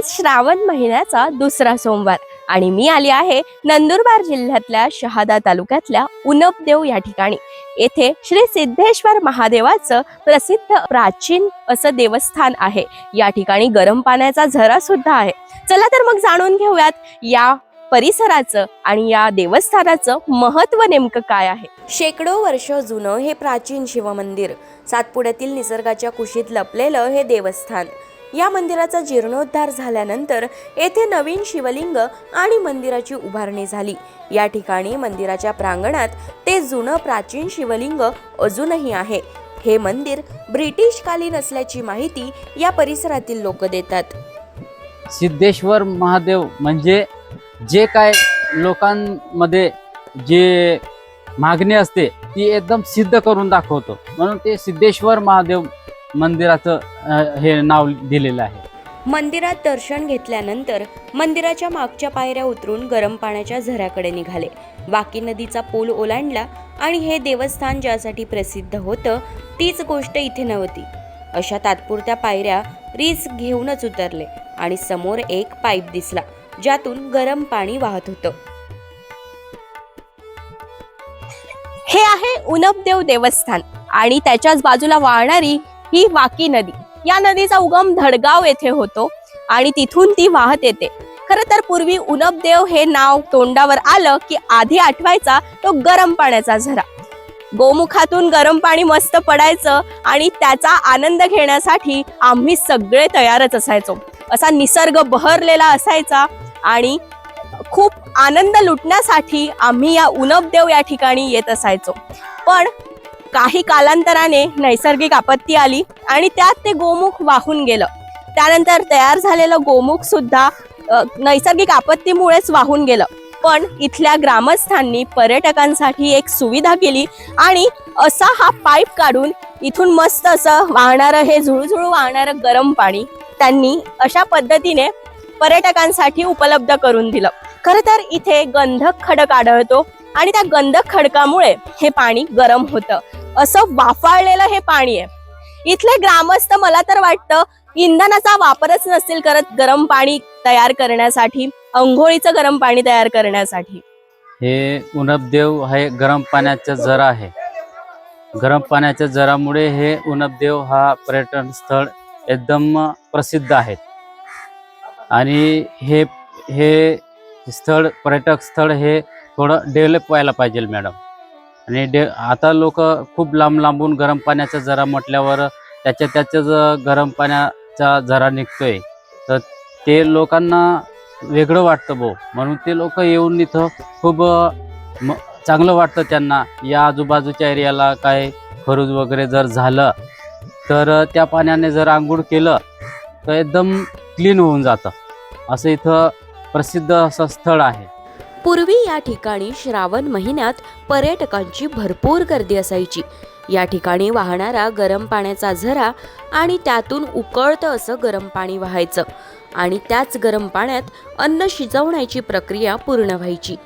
आज श्रावण महिन्याचा दुसरा सोमवार आणि मी आली आहे नंदुरबार जिल्ह्यातल्या शहादा तालुक्यातल्या उनपदेव या ठिकाणी. येथे श्री सिद्धेश्वर महादेवाचं प्रसिद्ध प्राचीन असं देवस्थान आहे. या ठिकाणी गरम पाण्याचा झरा सुद्धा आहे. चला तर मग जाणून घेऊयात या परिसराचं आणि या देवस्थानाचं महत्त्व नेमकं काय आहे? शेकडो वर्ष जुनं हे प्राचीन शिवमंदिर सातपुड्यातील निसर्गाच्या कुशीत लपलेलं हे देवस्थान. या मंदिराचा जीर्णोद्धार झाल्यानंतर येथे नवीन शिवलिंग आणि मंदिराची उभारणी झाली. या ठिकाणी मंदिराच्या प्रांगणात ते जुनं प्राचीन शिवलिंग अजूनही आहे. हे मंदिर ब्रिटिशकालीन असल्याची माहिती या परिसरातील लोक देतात. सिद्धेश्वर महादेव म्हणजे जे काय लोकांमध्ये जे मागणी असते ती एकदम सिद्ध करून दाखवतो. म्हणून ते सिद्धेश्वर महादेव मंदिराचं अं, हे नाव दिलेलं आहे. मंदिरात दर्शन घेतल्यानंतर मंदिराच्या मागच्या पायऱ्या उतरून गरम पाण्याच्या झऱ्याकडे निघाले. वाकी नदीचा पूल ओलांडला आणि हे देवस्थान ज्यासाठी प्रसिद्ध होतं तीच गोष्ट इथे नव्हती. अशा तात्पुरत्या पायऱ्या रिस्क घेऊनच उतरले आणि समोर एक पाईप दिसला ज्यातून गरम पाणी वाहत होतं. हे आहे उनपदेव देवस्थान आणि त्याच्याच बाजूला वाहणारी ही वाकी नदी. या नदीचा उगम धडगाव येथे होतो आणि तिथून ती वाहत येते. खर तर पूर्वी उनपदेव हे नाव तोंडावर आलं की आधी आठवायचा तो गरम पाण्याचा झरा. गोमुखातून गरम पाणी मस्त पडायचं आणि त्याचा आनंद घेण्यासाठी आम्ही सगळे तयारच असायचो. असा निसर्ग बहरलेला असायचा आणि खूप आनंद लुटण्यासाठी आम्ही या उनपदेव या ठिकाणी येत असायचो. पण काही कालांतराने नैसर्गिक आपत्ती आली आणि त्यात ते गोमुख वाहून गेलं. त्यानंतर तयार झालेलं गोमुख सुद्धा नैसर्गिक आपत्तीमुळेच वाहून गेलं. पण इथल्या ग्रामस्थांनी पर्यटकांसाठी एक सुविधा केली आणि असा हा पाईप काढून इथून मस्त असं वाहणारं हे झुळूझुळू वाहणारं गरम पाणी त्यांनी अशा पद्धतीने पर्यटकांसाठी उपलब्ध करून दिलं. खरं तर इथे गंधक खडक आढळतो आणि त्या गंधक खडकामुळे हे पाणी गरम होतं. असं वाफाळलेलं हे पाणी आहे. इथले ग्रामस्थ मला तर वाटतं इंधनाचा वापरच नसतील करत गरम पाणी तयार करण्यासाठी अंघोळीचं गरम पाणी तयार करण्यासाठी. हे उनपदेव हे गरम पाण्याचा झरा आहे. गरम पाण्याच्या झरामुळे हे उनपदेव हा पर्यटन स्थळ एकदम प्रसिद्ध आहे. आणि हे हे स्थळ पर्यटक स्थळ हे थोडं डेव्हलप व्हायला पाहिजे मॅडम आणि डे आता लोक खूप लांब लांबून गरम पाण्याचा झरा म्हटल्यावर त्याच्या त्याच्याच गरम पाण्याचा झरा निघतोय. तर ते लोकांना वेगळं वाटतं भाऊ. म्हणून ते लोक येऊन इथं खूप म चांगलं वाटतं त्यांना. या आजूबाजूच्या एरियाला काय खरूज वगैरे जर झालं तर त्या पाण्याने जर आंघोळ केलं तर एकदम क्लीन होऊन जातं. असं इथं प्रसिद्ध असं स्थळ आहे. पूर्वी या ठिकाणी श्रावण महिन्यात पर्यटकांची भरपूर गर्दी असायची. या ठिकाणी वाहणारा गरम पाण्याचा झरा आणि त्यातून उकळतं असं गरम पाणी व्हायचं आणि त्याच गरम पाण्यात अन्न शिजवण्याची प्रक्रिया पूर्ण व्हायची.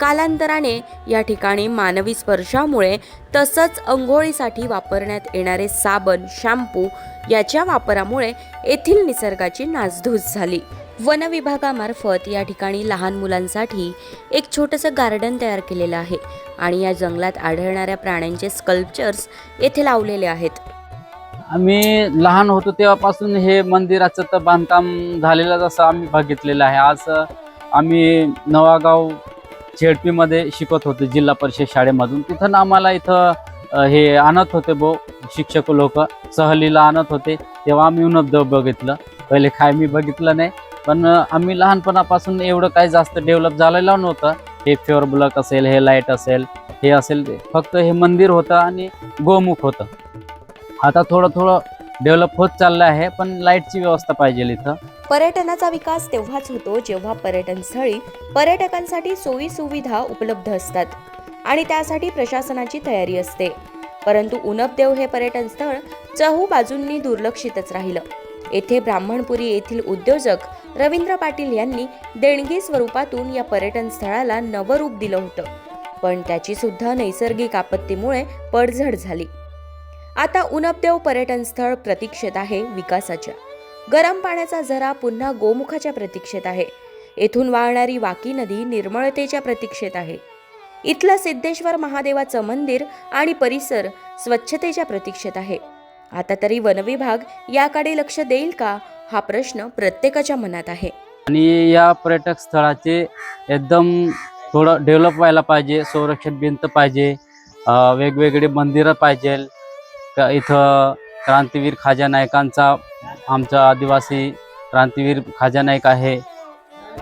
कालांतराने या ठिकाणी मानवी स्पर्शामुळे तसंच अंघोळीसाठी वापरण्यात येणारे साबण शॅम्पू याच्या वापरामुळे येथील निसर्गाची नासधूस झाली. वन विभागामार्फत या ठिकाणी लहान मुलांसाठी एक छोटंसं गार्डन तयार केलेलं आहे आणि या जंगलात आढळणाऱ्या प्राण्यांचे स्कल्पचर्स येथे लावलेले आहेत. आम्ही लहान होतो तेव्हापासून हे मंदिराचं तर बांधकाम झालेलं जसं आम्ही बघितलेलं आहे. आज आम्ही नवागाव झेडपीमध्ये शिकत होतो जिल्हा परिषद शाळेमधून. तिथं आम्हाला इथं हे आणत होते बो शिक्षक लोक सहलीला आणत होते. तेव्हा आम्ही उनबदेव बघितलं. पहिले काय मी बघितलं नाही. पण आम्ही लहानपणापासून एवढं काय जास्त डेव्हलप झालेलं नव्हतं. हे फ्युअर ब्लॉक असेल हे लाइट असेल हे असेल ते फक्त हे मंदिर होतं आणि गोमुख होतं. आता थोडं थोडं डेव्हलप होत चाललं आहे पण लाईटची व्यवस्था पाहिजे इथं. पर्यटनाचा विकास तेव्हाच होतो जेव्हा पर्यटन स्थळी पर्यटकांसाठी सोयी सुविधा उपलब्ध असतात आणि त्यासाठी प्रशासनाची तयारी असते. परंतु उनपदेव हे पर्यटन स्थळ चहू बाजूंनी दुर्लक्षितच राहिलं. येथे ब्राह्मणपुरी येथील उद्योजक रवींद्र पाटील यांनी देणगी स्वरूपातून या पर्यटन स्थळाला नवं रूप दिलं होतं. पण त्याची सुद्धा नैसर्गिक आपत्तीमुळे पडझड झाली. आता उनपदेव पर्यटन स्थळ प्रतीक्षेत आहे विकासाच्या. गरम पाण्याचा झरा पुन्हा गोमुखाच्या प्रतीक्षेत आहे. येथून वाहणारी वाकी नदी निर्मळतेच्या प्रतीक्षेत आहे. इथलं सिद्धेश्वर महादेवाचं मंदिर आणि परिसर स्वच्छतेच्या प्रतीक्षेत आहे. आता तरी वनविभाग याकडे लक्ष देईल का? हा प्रश्न प्रत्येकाच्या मनात आहे. आणि या पर्यटक स्थळाचे एकदम थोडं डेव्हलप व्हायला पाहिजे संरक्षण भिंत पाहिजे वेगवेगळे मंदिरं पाहिजे. का इथं क्रांतीवीर खाजा नायकांचा आमचा आदिवासी क्रांतीवीर खाजा नाईक आहे.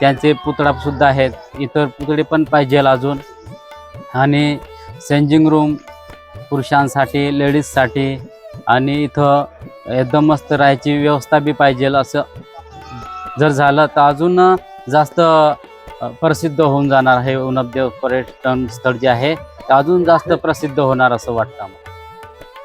त्यांचे पुतळासुद्धा आहेत. इतर पुतळे पण पाहिजे अजून. आणि सेंजिंग रूम पुरुषांसाठी लेडीजसाठी आणि इथं एकदम मस्त राहायची व्यवस्था बी पाहिजे असं जर झालं तर अजून जास्त प्रसिद्ध होऊन जाणार आहे उनबदेव पर्यटन स्थळ जे आहे ते अजून जास्त प्रसिद्ध होणार असं वाटतं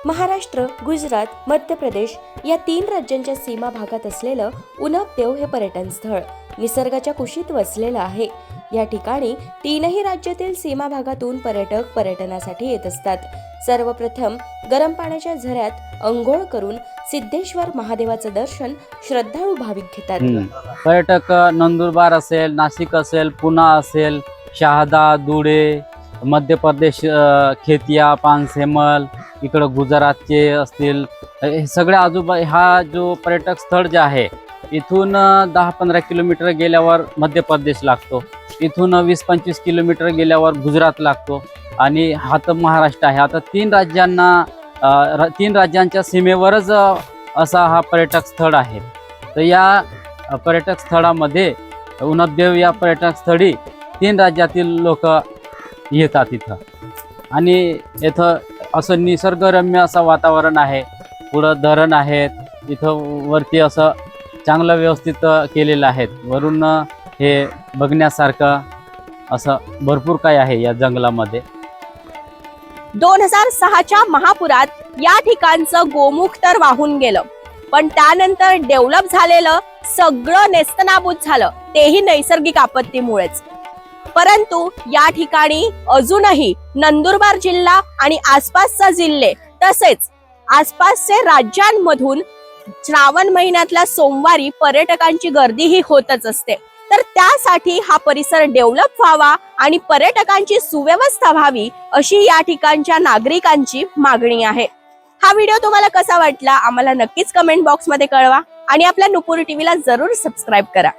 महाराष्ट्र गुजरात मध्य प्रदेश या तीन राज्यांच्या सीमा भागात असलेलं उनपदेव हे पर्यटन स्थळ निसर्गाच्या कुशीत वसलेलं आहे. या ठिकाणी तीनही राज्यातील सीमा भागातून पर्यटक पर्यटनासाठी येत असतात. सर्वप्रथम गरम पाण्याच्या झऱ्यात अंघोळ करून सिद्धेश्वर महादेवाचं दर्शन श्रद्धाळू भाविक घेतात. पर्यटक नंदुरबार असेल नाशिक असेल पुणा असेल शहादा धुळे मध्य प्रदेश खेतिया पानसेमल इकडं गुजरातचे असतील हे सगळे आजूबा हा जो पर्यटक स्थळ जे आहे इथून दहा पंधरा किलोमीटर गेल्यावर मध्य प्रदेश लागतो. इथून वीस पंचवीस किलोमीटर गेल्यावर गुजरात लागतो. आणि हा तर महाराष्ट्र आहे. आता तीन राज्यांना तीन राज्यांच्या सीमेवरच असा हा पर्यटक स्थळ आहे. तर या पर्यटक स्थळामध्ये उनबदेव या पर्यटक स्थळी तीन राज्यातील लोक येतात इथं. आणि इथं असं निसर्गरम्य असं वातावरण आहे. पुढं धरण आहेत. इथं वरती असं चांगलं व्यवस्थित केलेलं आहेत. वरून हे बघण्यासारखं असं भरपूर काही आहे या जंगलामध्ये. दोन हजार सहाच्या महापुरात या ठिकाणचं गोमुख तर वाहून गेलं. पण त्यानंतर डेव्हलप झालेलं सगळं नेस्तनाबूत झालं. तेही नैसर्गिक आपत्तीमुळेच. परंतु या ठिकाणी अजूनही नंदुरबार जिल्हा आणि आसपासचा जिल्हे तसेच आसपासचे राज्यांमधून श्रावण महिन्यातल्या सोमवारी पर्यटकांची गर्दी ही होतच असते. तर त्यासाठी हा परिसर डेव्हलप व्हावा आणि पर्यटकांची सुव्यवस्था व्हावी अशी या ठिकाणच्या नागरिकांची मागणी आहे. हा व्हिडिओ तुम्हाला कसा वाटला? आम्हाला नक्कीच कमेंट बॉक्समध्ये कळवा आणि आपल्या नुपूर टीव्हीला जरूर सबस्क्राईब करा.